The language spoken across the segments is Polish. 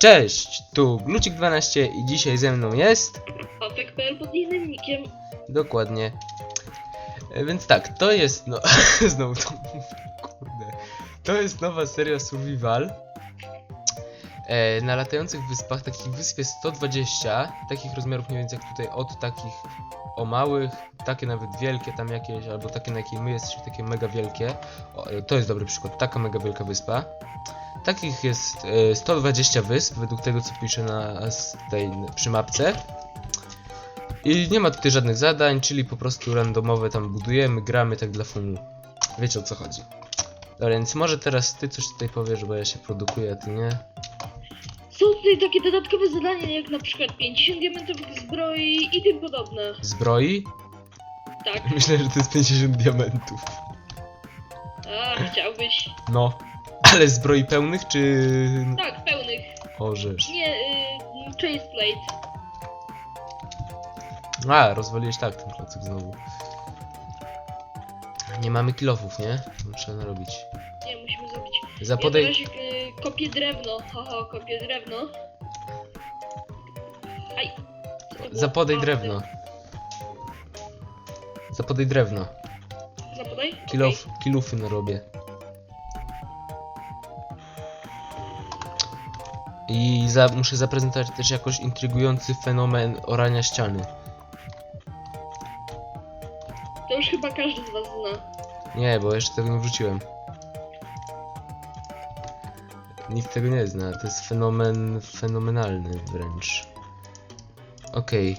Cześć, tu Glucik12 i dzisiaj ze mną jest... Afek.pl pod innym nickiem. Dokładnie. E, Więc tak, to jest no... Znowu to... Kurde. To jest nowa seria Survival. E, na latających wyspach, takich wysp jest 120, takich rozmiarów mniej więcej jak tutaj, od takich o małych, takie nawet wielkie tam jakieś, albo takie na jakiej my jesteśmy, takie mega wielkie. O, e, to jest dobry przykład, taka mega wielka wyspa. Takich jest e, 120 wysp, według tego co pisze na tej przy mapce. I nie ma tutaj żadnych zadań, czyli po prostu randomowe tam budujemy, gramy tak dla funu. Wiecie o co chodzi. Dobra, więc może teraz ty coś tutaj powiesz, bo ja się produkuję, a ty nie. Są tutaj takie dodatkowe zadania, jak na przykład 50 diamentowych zbroi i tym podobne. Zbroi? Tak. Myślę, że to jest 50 diamentów. A, chciałbyś. No. Ale zbroi pełnych, czy... Tak, pełnych. Orzesz. Nie, y, chase plate. A, rozwaliłeś tak ten klocyk znowu. Nie mamy kilofów, nie? Trzeba narobić. Zrobić. Zapodaj... Ja razie y, kopię drewno. Haha, kopię drewno. Aj. Co to było? Zapodaj A, drewno. Zapodaj drewno. Zapodaj? Kilof, kilufy narobię. I za, muszę zaprezentować też jakoś intrygujący fenomen orania ściany. Okej. To już chyba każdy z was zna. Nie, bo jeszcze tego nie wrzuciłem. Nikt tego nie zna, to jest fenomen fenomenalny wręcz. Okej.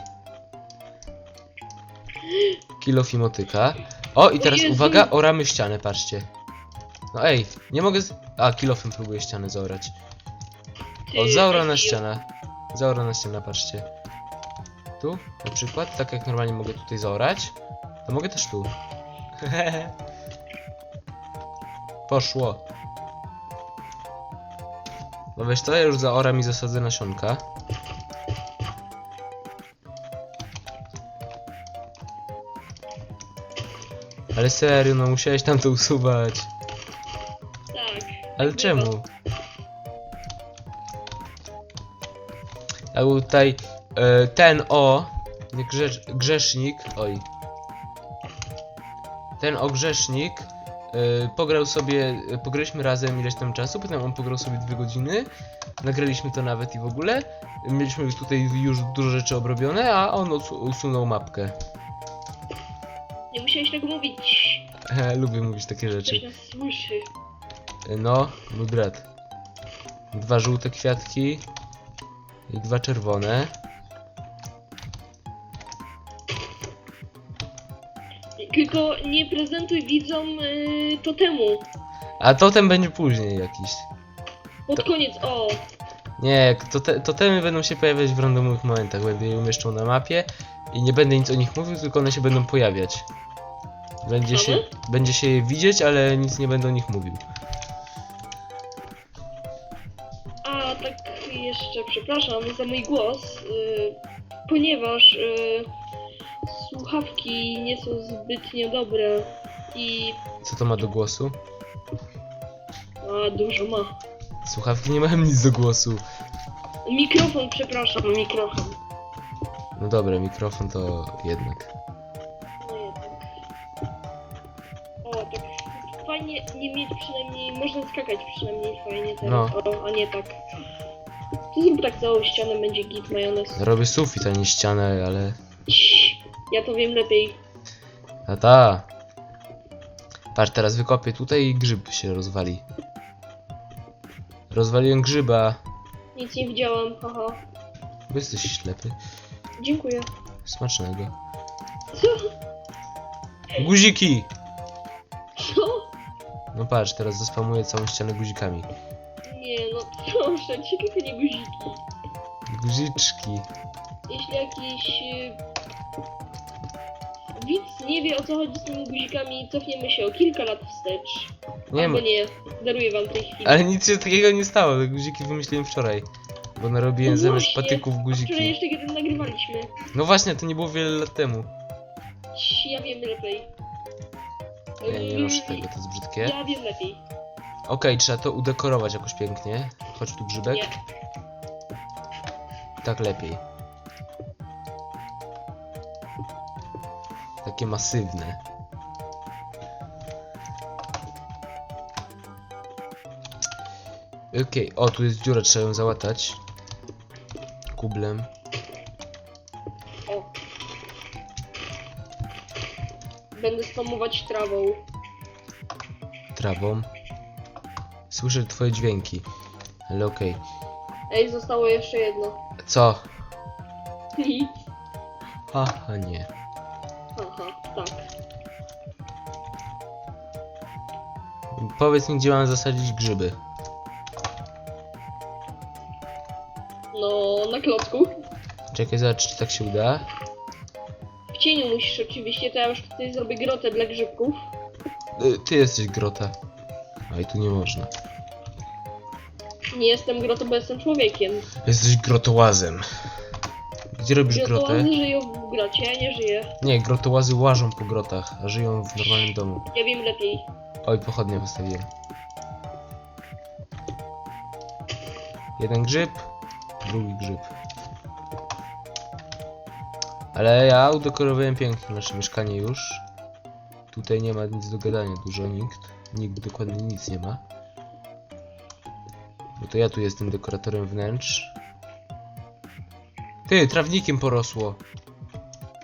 Kilof i motyka. O, i teraz Jezu. uwaga, oramy ścianę, patrzcie. No ej, nie mogę z... A, kilofem próbuję ścianę zaorać. O, zaorana ściana. Zaorana ściana, patrzcie. Tu, na przykład, tak jak normalnie mogę tutaj zaorać, to mogę też tu. Poszło. No wiesz co, ja już zaoram i zasadzę nasionka. Ale serio, no musiałeś tam to usuwać. Tak. Ale czemu? A tutaj e, ten o, nie grzesz, grzesznik, oj. Ten o grzesznik e, pograł sobie, e, pograliśmy razem ileś tam czasu, potem on pograł sobie dwie godziny, nagraliśmy to nawet i w ogóle. Mieliśmy tutaj już dużo rzeczy obrobione, a on usu- usunął mapkę. Nie musiałeś tego mówić. Lubię mówić takie rzeczy. Ktoś nas słyszy. No, mój brat. Dwa żółte kwiatki i dwa czerwone. Tylko nie prezentuj widzom y, totemu. A totem będzie później jakiś. Pod To- koniec, o. Nie, to te, totemy będą się pojawiać w randomowych momentach. Będę je umieszczał na mapie i nie będę nic o nich mówił, tylko one się będą pojawiać. Będzie się, będzie się je widzieć, ale nic nie będę o nich mówił. A tak jeszcze przepraszam za mój głos, y, ponieważ y, słuchawki nie są zbytnio dobre i Co to ma do głosu? a, dużo ma. Słuchawki nie mają nic do głosu. Mikrofon, przepraszam, mikrofon. No dobra, mikrofon to jednak. No jednak. O, tak fajnie nie mieć przynajmniej, można skakać przynajmniej fajnie teraz, o, a nie tak. To zrób tak całą ścianę, będzie git majonez. Robię sufit, a nie ścianę, ale... Ja to wiem lepiej. A ta. Patrz, teraz wykopię tutaj i grzyb się rozwali. Rozwaliłem grzyba. Nic nie widziałam, haha. Bo jesteś ślepy. Dziękuję. Smacznego. Co? Guziki! Co? No patrz, teraz zaspamuję całą ścianę guzikami. Nie, no proszę cię, tylko nie guziki. Guziczki. Jeśli jakiś y, widz nie wie o co chodzi z tymi guzikami, cofniemy się o kilka lat wstecz. Nie Albo ma. nie, daruję wam tej chwili. Ale nic się takiego nie stało. Te guziki wymyśliłem wczoraj. Bo narobiłem No zamiast właśnie. patyków Wczoraj guziki. jeszcze kiedy nagrywaliśmy. No właśnie, to nie było wiele lat temu. Cii, Ja wiem lepiej. Nie, nie noszę tego, to jest brzydkie. Ja wiem lepiej. Okej, trzeba to udekorować jakoś pięknie. Chodź tu grzybek. Nie. Tak lepiej. Takie masywne. Okej, o tu jest dziura, trzeba ją załatać. Kublem. O. Będę spamować trawą. trawą. Słyszę twoje dźwięki. Ale okej. Ej, zostało jeszcze jedno. Co? Nic. Aha, nie. Powiedz mi, gdzie mam zasadzić grzyby. No, na klocku. Czekaj, zobacz, czy tak się uda. W cieniu musisz oczywiście, to ja już tutaj zrobię grotę dla grzybków. Y, Ty jesteś grota. A i tu nie można. Nie jestem grotą, bo jestem człowiekiem. Jesteś grotołazem. Gdzie robisz grotę? Grotołazy żyją w grocie, ja nie żyję. Nie, grotołazy łażą po grotach, a żyją w normalnym domu. Ja wiem lepiej. Oj, pochodnie wystawiłem. Jeden grzyb, drugi grzyb. Ale ja udekorowałem pięknie nasze mieszkanie już. Tutaj nie ma nic do gadania dużo, nikt. Nikt dokładnie nic nie ma. Bo to ja tu jestem dekoratorem wnętrz. Ty, trawnikiem porosło.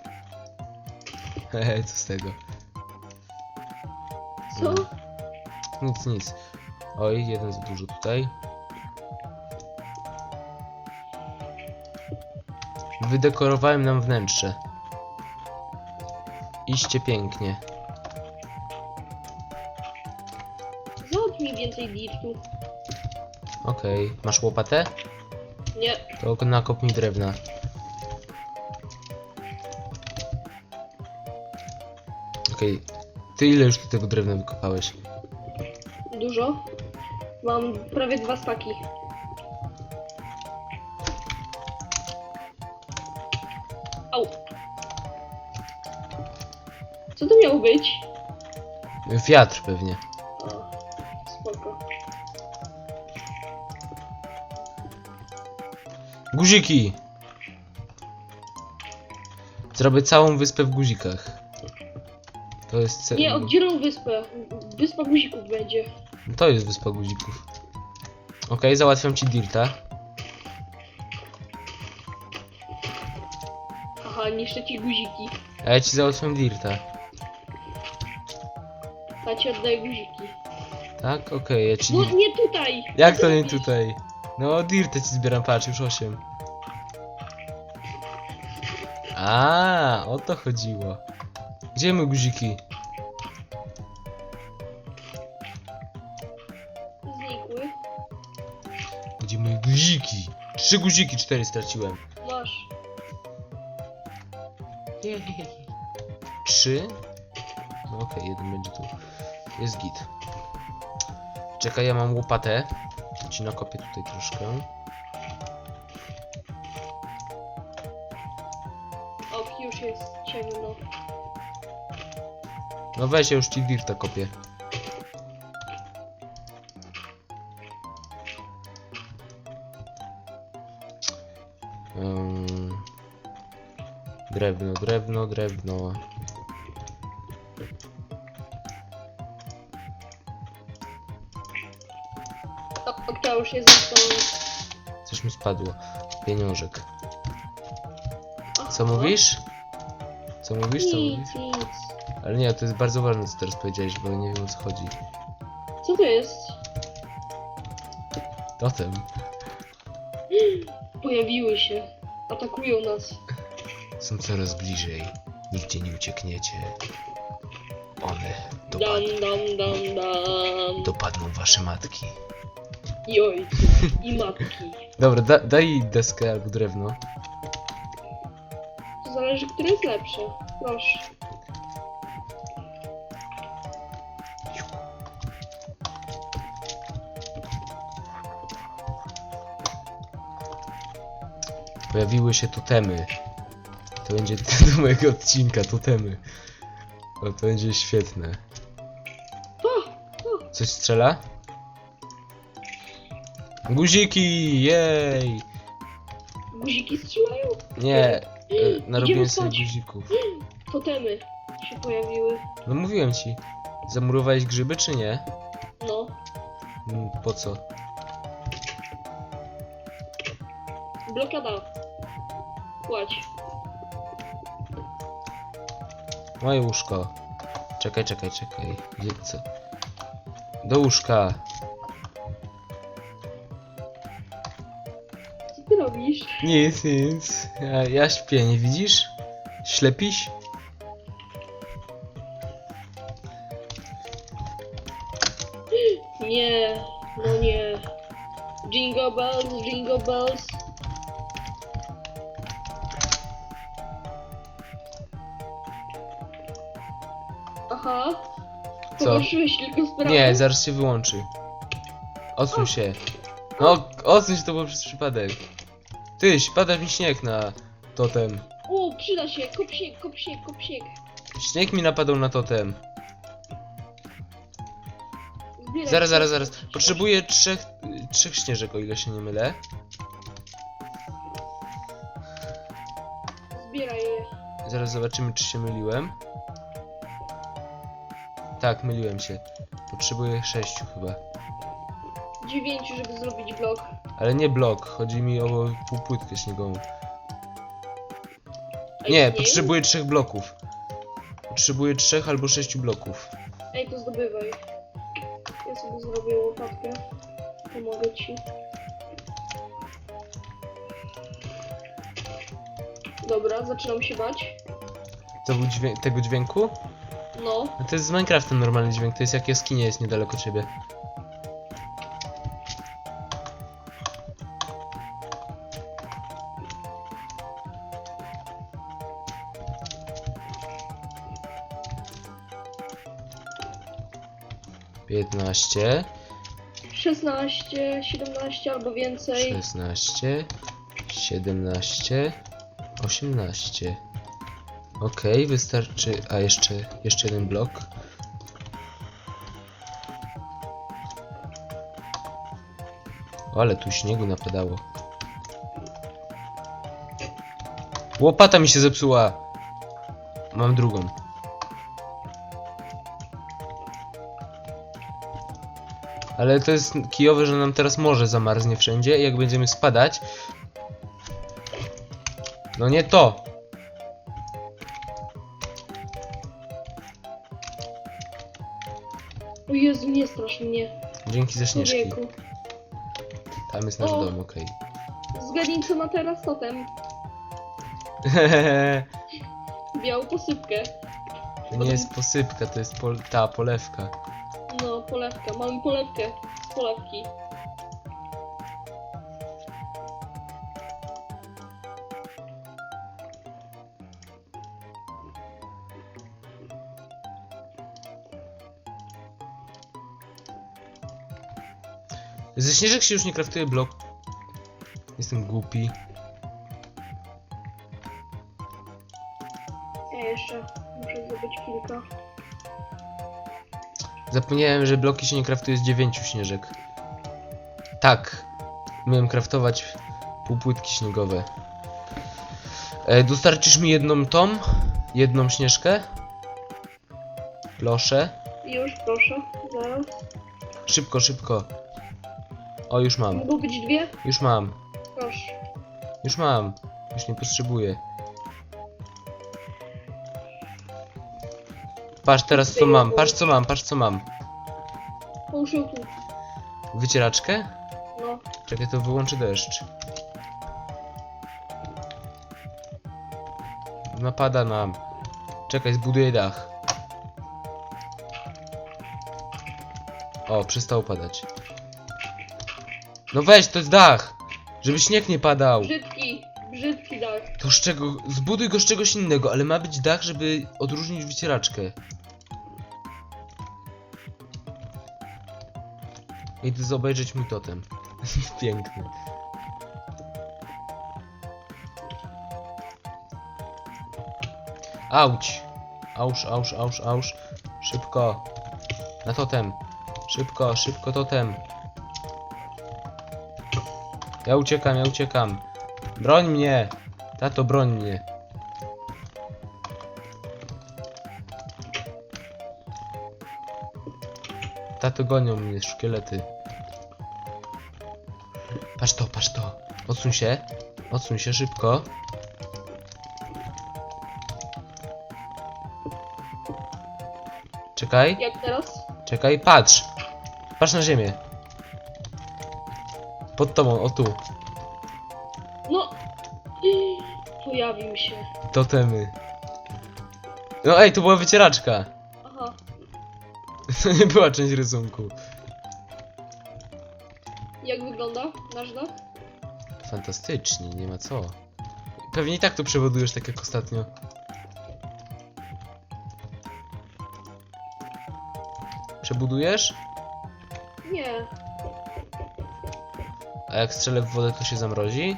Hehe, co z tego? Co? Nic, nic. Oj, jeden za dużo tutaj. Wydekorowałem nam wnętrze. Iście pięknie. Załatw mi więcej dirtu. Okej, masz łopatę? Nie, To nakop mi drewna. Okej, ty ile już ty tego drewna wykopałeś? dużo. Mam prawie dwa staki. Au. Co to miało być? Wiatr pewnie. Spoko. Guziki! Zrobię całą wyspę w guzikach. To jest cel. Nie, oddzielą wyspę. Wyspa guzików będzie. To jest wyspa guzików. Okej, załatwiam ci Dirta. Aha, niszczę ci guziki. A ja ci załatwiam Dirta. Ja ci oddaję guziki. Tak? Okej, ja ci. No nie tutaj! Jak to nie tutaj? No, Dirta ci zbieram, patrz, już 8. A, o to chodziło. Gdzie my guziki? Znikły. Gdzie moje guziki? Trzy guziki, cztery straciłem. Masz. Trzy? No okej, jeden będzie tu. Jest git. Czekaj, ja mam łopatę. Ci nakopię tutaj troszkę. O, już jest ciemno. No weź, ja już ci dirta kopię. Ym, drewno, drewno, drewno. O, o, to już jest. Coś mi spadło. Pieniążek. Co mówisz? Co mówisz? Co mówisz? Nic, nic. Ale nie, to jest bardzo ważne co teraz powiedziałeś, bo nie wiem o co chodzi. Co to jest? Totem. Pojawiły się. Atakują nas. Są coraz bliżej. Nigdzie nie uciekniecie. One Dam, dopad dam, dam, dam. dopadną wasze matki. I ojców, i matki. Dobra, da, daj deskę albo drewno. To zależy, które jest lepsze. Proszę. Pojawiły się totemy. To będzie tytuł mojego odcinka, totemy. O, to będzie świetne. Coś strzela? Guziki! Jej! Guziki strzelają? Nie, e, narobiłem Idziemy sobie spać. guzików. Totemy się pojawiły. No mówiłem ci. Zamurowałeś grzyby czy nie? No. Mm, Po co? Blokada. Płać. Moje łóżko. Czekaj, czekaj, czekaj. Gdzie co? Do łóżka. Co ty robisz? Nic, nic. Ja, ja śpię, nie widzisz? Ślepiś? Nie, no nie. Jingle bells, jingle bells. Aha. Co? Pogorszyłeś tylko sprawę. Nie, zaraz się wyłączy. Odsuń się. No, odsuń się, to było przez przypadek. Ty, pada mi śnieg na totem. O, przyda się. Kop śnieg, kop śnieg, kop śnieg. Śnieg mi napadał na totem. Zbieraj Zaraz, zaraz, zaraz. Potrzebuję trzech, trzech śnieżek, o ile się nie mylę. Zbieraj je. Zaraz zobaczymy, czy się myliłem. Tak, myliłem się. Potrzebuję sześciu chyba. Dziewięciu, żeby zrobić blok. Ale nie blok, chodzi mi o półpłytkę śniegową. Ej, Nie, potrzebuję trzech bloków. Potrzebuję trzech albo sześciu bloków. Ej, to zdobywaj. Ja sobie zrobię łopatkę. Pomogę ci. Dobra, zaczynam się bać. To był dźwięk tego dźwięku? No, No to jest z Minecrafta normalny dźwięk, to jest jak jaskinia jest niedaleko ciebie. Piętnaście, 16, 17 albo więcej. szesnaście, siedemnaście, osiemnaście. Okej, wystarczy. A jeszcze, jeszcze jeden blok. Ale tu śniegu napadało. Łopata mi się zepsuła. Mam drugą. Ale to jest kijowe, że nam teraz morze zamarznie wszędzie i jak będziemy spadać... No nie to! Dzięki za śnieżki. Człowieku. Tam jest nasz O. dom, okej. Zgadnij co ma teraz totem. Białą posypkę. to nie jest posypka, to jest pol ta polewka. No, polewka. Mamy polewkę z polewki. Ze śnieżek się już nie kraftuje blok. Jestem głupi. Ja jeszcze muszę zdobyć kilka. Zapomniałem, że bloki się nie kraftuje z dziewięciu śnieżek. Tak. Miałem kraftować półpłytki śniegowe. E, dostarczysz mi jedną tą? Jedną śnieżkę? Proszę. Już, proszę. Zaraz. Szybko, szybko. O, już mam. Mogą być dwie? Już mam. Proszę. Już mam. Już nie potrzebuję. Patrz teraz co mam, patrz co mam, patrz co mam. Połóż ją tu. Wycieraczkę? No. Czekaj, to wyłączy deszcz. Napada nam. Czekaj, zbuduję dach. O, przestało padać. No weź, to jest dach! Żeby śnieg nie padał. Brzydki. Brzydki dach. To z czego... Zbuduj go z czegoś innego, ale ma być dach, żeby odróżnić wycieraczkę. Idę zobejrzeć mój totem. Piękny. Auć! Ausz, ausz, ausz, ausz. Szybko. Na totem. Szybko, szybko totem. Ja uciekam, ja uciekam. Broń mnie! Tato, broń mnie. Tato, gonią mnie szkielety. Patrz to, patrz to. Odsuń się. Odsuń się szybko. Czekaj, Jak teraz? czekaj, patrz. Patrz na ziemię. Pod tobą, o tu. No! Pojawił się. Totemy. No ej, to była wycieraczka. Aha. To nie była część rysunku. Jak wygląda nasz dach? Fantastycznie, nie ma co. Pewnie i tak to przewodujesz tak jak ostatnio. Przebudujesz? Nie. A jak strzelę w wodę to się zamrozi?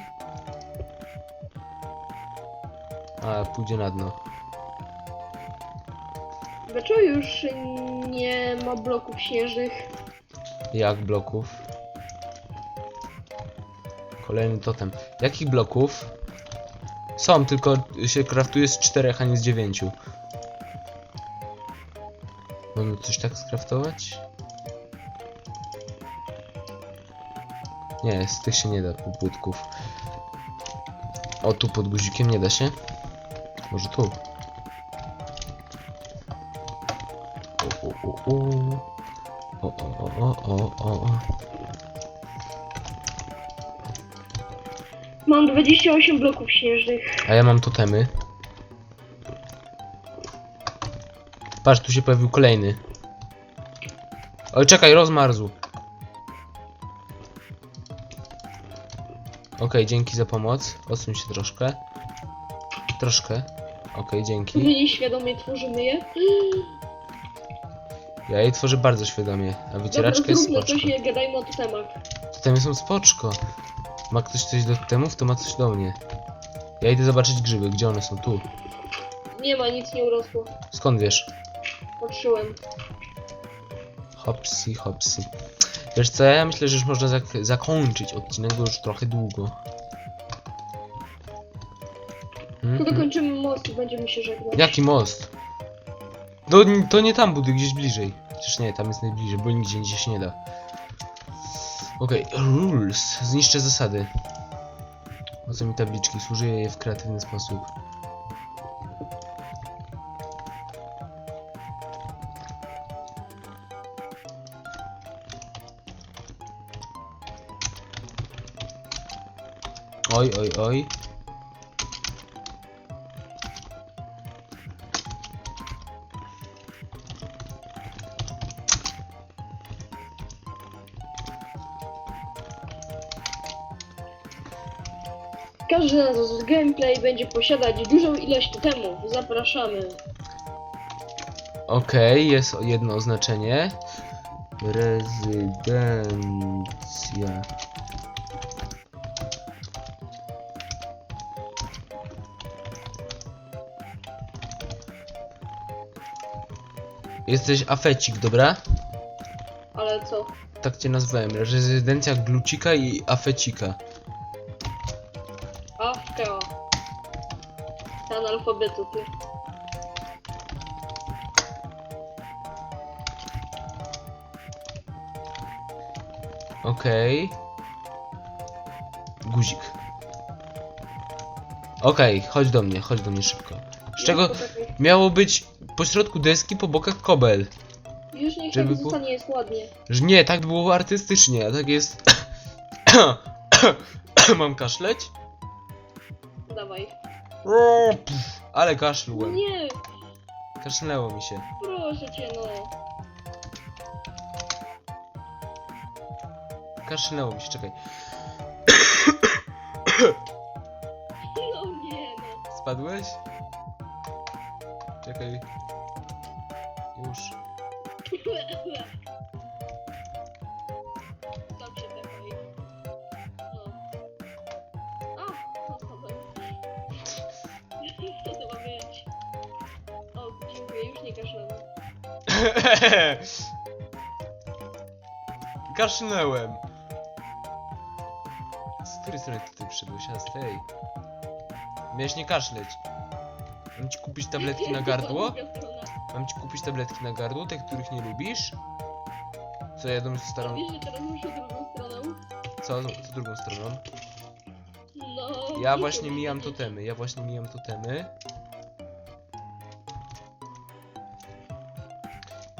A, pójdzie na dno. Dlaczego już nie ma bloków śnieżnych? Jak bloków? Kolejny totem. Jakich bloków? Są, tylko się kraftuje z czterech, a nie z dziewięciu. Mamy coś tak skraftować? Nie, z tych się nie da, płótków. O, tu pod guzikiem nie da się? Może tu? O, o, o, o. O, o, o, o, o, o. Mam 28 bloków śnieżnych. A ja mam totemy. Patrz, tu się pojawił kolejny. Oj, czekaj, rozmarzł. Okej, dzięki za pomoc. Odsuń się troszkę. Troszkę. Okej, dzięki. My nieświadomie tworzymy je. Ja jej tworzę bardzo świadomie, a wycieraczka Dobra, jest zróbmy spoczko. coś i gadajmy o totemach. Totemy są spoczko. Ma ktoś coś do temów, to ma coś do mnie. Ja idę zobaczyć grzyby, gdzie one są? Tu. Nie ma, nic nie urosło. Skąd wiesz? Patrzyłem. Hopsy, hopsy. Wiesz co, ja myślę, że już można zak zakończyć odcinek, bo już trochę długo. To Mhm. dokończymy most i będziemy się żegnać. Jaki most? No, to nie tam buduj, gdzieś bliżej. Przecież nie, tam jest najbliżej, bo nigdzie indziej się nie da. Okej, rules. Zniszczę zasady. Po co mi tabliczki? Służy je w kreatywny sposób. Oj, oj, oj. Każdy z nas z gameplay będzie posiadać dużą ilość totemów. Zapraszamy. Okej, jest jedno oznaczenie. Rezydencja. Jesteś afecik, dobra? Ale co? Tak cię nazwałem. Rezydencja glucika i afecika. Awka. Ten alfabetu, ty. Okej. Guzik. Okej, chodź do mnie, chodź do mnie szybko. Z czego miało być po środku deski, po bokach kobel. Już niech Żeby tak było- zostanie, jest ładnie. Że nie, tak było artystycznie, a tak jest. Mam kaszleć? Dawaj. O, pff, Ale kaszlułem. nie, Kaszlnęło mi się. proszę cię no. Kaszlnęło mi się, czekaj. No nie no. Spadłeś? Czekaj. Kaszlemy. Kaszlnęłem. z której strony ty przyszedłeś? A z tej. Miałeś nie kaszleć. Mam ci kupić tabletki na gardło? Mam ci kupić tabletki na gardło, te których nie lubisz? Co jadą z starą... Wiesz, że teraz muszę drugą stroną? Co, co drugą stroną? No. Ja nie właśnie mijam totemy, ja właśnie mijam totemy.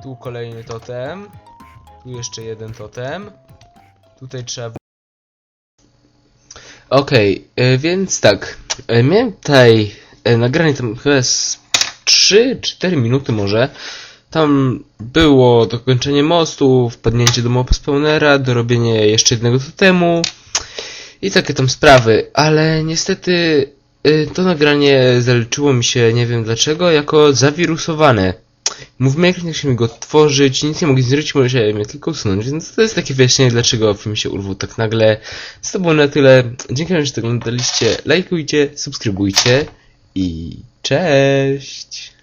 Tu kolejny totem. Tu jeszcze jeden totem. Tutaj trzeba... Okej, e, więc tak. e, Miałem tutaj e, nagranie tam chyba z 3-4 minuty może. Tam było dokończenie mostu, wpadnięcie do mopa spawnera, dorobienie jeszcze jednego totemu i takie tam sprawy, ale niestety to nagranie zaliczyło mi się, nie wiem dlaczego, jako zawirusowane. Mówimy jak chciałem go odtworzyć, nic nie mogę zrobić, musiałem je tylko usunąć, więc to jest takie wyjaśnienie, dlaczego film się urwał tak nagle. Z to było na tyle. Dziękuję, że to oglądaliście. Lajkujcie, subskrybujcie i cześć!